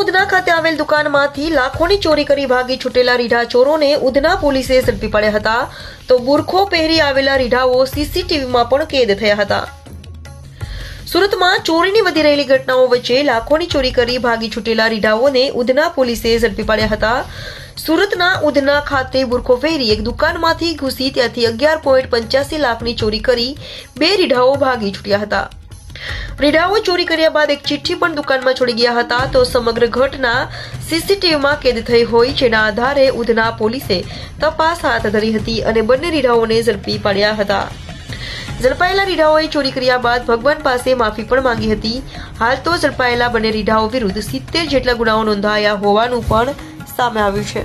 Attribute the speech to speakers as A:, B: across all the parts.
A: ખાતે આવેલ દુકાનમાંથી લાખોની ચોરી કરી ભાગી છૂટેલા રીઢા ચોરોને ઉધના પોલીસે ઝડપી પડ્યા હતા. તો બુરખો પહેરી આવેલા રીઢાઓ સીસીટીવીમાં પણ કેદ થયા હતા. સુરતમાં ચોરીની વધી રહેલી ઘટનાઓ વચ્ચે લાખોની ચોરી કરી ભાગી છૂટેલા રીઢાઓને ઉધના પોલીસે ઝડપી પાડ્યા હતા. સુરતના ઉધના ખાતે બુરખો પહેરી એક દુકાનમાંથી ઘૂસી ત્યાંથી અગિયાર પોઈન્ટ પંચ્યાસી લાખની ચોરી કરી બે રીઢાઓ ભાગી છૂટ્યા હતા. રીઢાઓ ચોરી કર્યા બાદ એક ચિઠ્ઠી પણ દુકાનમાં છોડી ગયા હતા. તો સમગ્ર ઘટના સીસીટીવીમાં કેદ થઈ હોય જેના આધારે ઉધના પોલીસે તપાસ હાથ ધરી હતી અને બંને રીઢાઓને ઝડપી પાડ્યા હતા. ઝડપાયેલા રીઢાઓએ ચોરી કર્યા બાદ ભગવાન પાસે માફી પણ માંગી હતી. હાલ તો ઝડપાયેલા બંને રીઢાઓ વિરુદ્ધ સિત્તેર જેટલા ગુનાઓ નોંધાયા હોવાનું પણ સામે આવ્યું છે.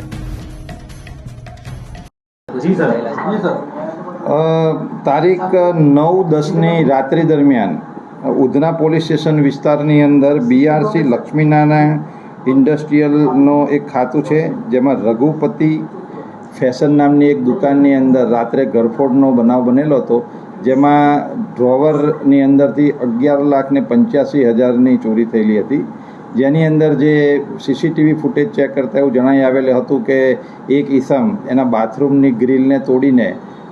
B: જી સર. જી સર
C: તારીખ નવ દસની રાત્રિ દરમિયાન ઉધના પોલીસ સ્ટેશન વિસ્તારની અંદર બીઆરસી લક્ષ્મીનારાયણ ઇન્ડસ્ટ્રીયલનો એક ખાતું છે, જેમાં રઘુપતિ ફેશન નામની એક દુકાનની અંદર રાત્રે ગરફોડનો બનાવ બનેલો હતો, જેમાં ડ્રોવરની અંદરથી અગિયાર લાખ ને પંચ્યાસી હજારની ચોરી થયેલી હતી. જેની અંદર જે સીસીટીવી ફૂટેજ ચેક કરતા એવું જણાઈ આવેલું હતું કે એક ઈસમ એના બાથરૂમની ગ્રીલને તોડીને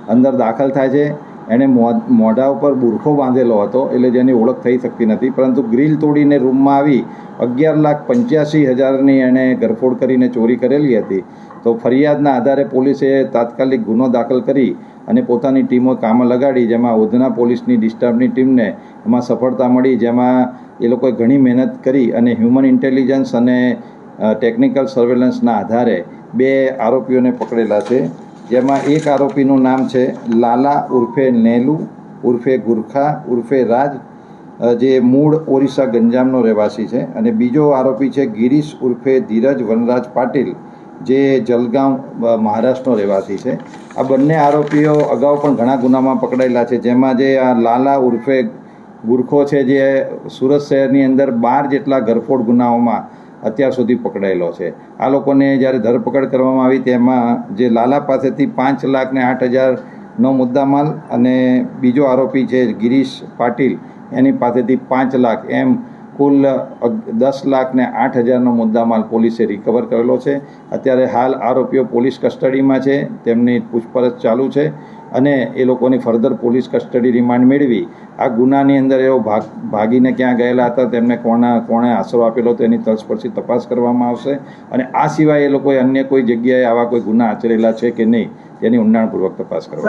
C: અંદર દાખલ થાય છે. એણે મોઢા ઉપર બુરખો બાંધેલો હતો એટલે જેની ઓળખ થઈ શકતી નથી. પરંતુ ગ્રીલ તોડીને રૂમમાં આવી અગિયાર લાખ પંચ્યાસી હજારની એણે ગરફોડ કરીને ચોરી કરેલી હતી. તો ફરિયાદના આધારે પોલીસે તાત્કાલિક ગુનો દાખલ કરી અને પોતાની ટીમો કામ લગાડી, જેમાં ઉધના પોલીસની ડિસ્ટર્બની ટીમને એમાં સફળતા મળી, જેમાં એ લોકોએ ઘણી મહેનત કરી અને હ્યુમન ઇન્ટેલિજન્સ અને ટેકનિકલ સર્વેલન્સના આધારે બે આરોપીઓને પકડેલા છે. જેમાં એક આરોપીનું નામ છે લાલા ઉર્ફે નેલુ, ઉર્ફે ગુરખા, ઉર્ફે રાજ જે મૂળ ઓરિસ્સા ગંજામનો રહેવાસી છે. અને બીજો આરોપી છે ગિરીશ ઉર્ફે ધીરજ વનરાજ પાટીલ, જે જલગાંવ મહારાષ્ટ્રનો રહેવાસી છે. આ બંને આરોપીઓ અગાઉ પણ ઘણા ગુનામાં પકડાયેલા છે, જેમાં જે આ લાલા ઉર્ફે ગુરખો છે, જે સુરત શહેરની અંદર બાર જેટલા ગરફોડ ગુનાઓમાં અત્યાર સુધી પકડાયેલો છે. આ લોકોને જ્યારે ધરપકડ કરવામાં આવી, તેમાં જે લાલા પાસેથી પાંચ લાખ ને આઠ હજારનો મુદ્દામાલ અને બીજો આરોપી છે ગિરીશ પાટીલ, એની પાસેથી પાંચ લાખ એમ કુલ દસ લાખ ને આઠ હજારનો મુદ્દામાલ પોલીસે રિકવર કરેલો છે. અત્યારે હાલ આરોપીઓ પોલીસ કસ્ટડીમાં છે, તેમની પૂછપરછ ચાલુ છે અને એ લોકોની ફર્ધર પોલીસ કસ્ટડી રિમાન્ડ મેળવી. આ ગુનાની અંદર એઓ ભાગ, ભાગીને ક્યાં ગયેલા હતા, તેમને કોના, કોણે આશરો આપેલો હતો એની તલસ્પર્શી તપાસ કરવામાં આવશે અને આ સિવાય એ લોકોએ અન્ય કોઈ જગ્યાએ આવા કોઈ ગુના આચરેલા છે કે નહીં, તેની ઊંડાણપૂર્વક તપાસ કરવામાં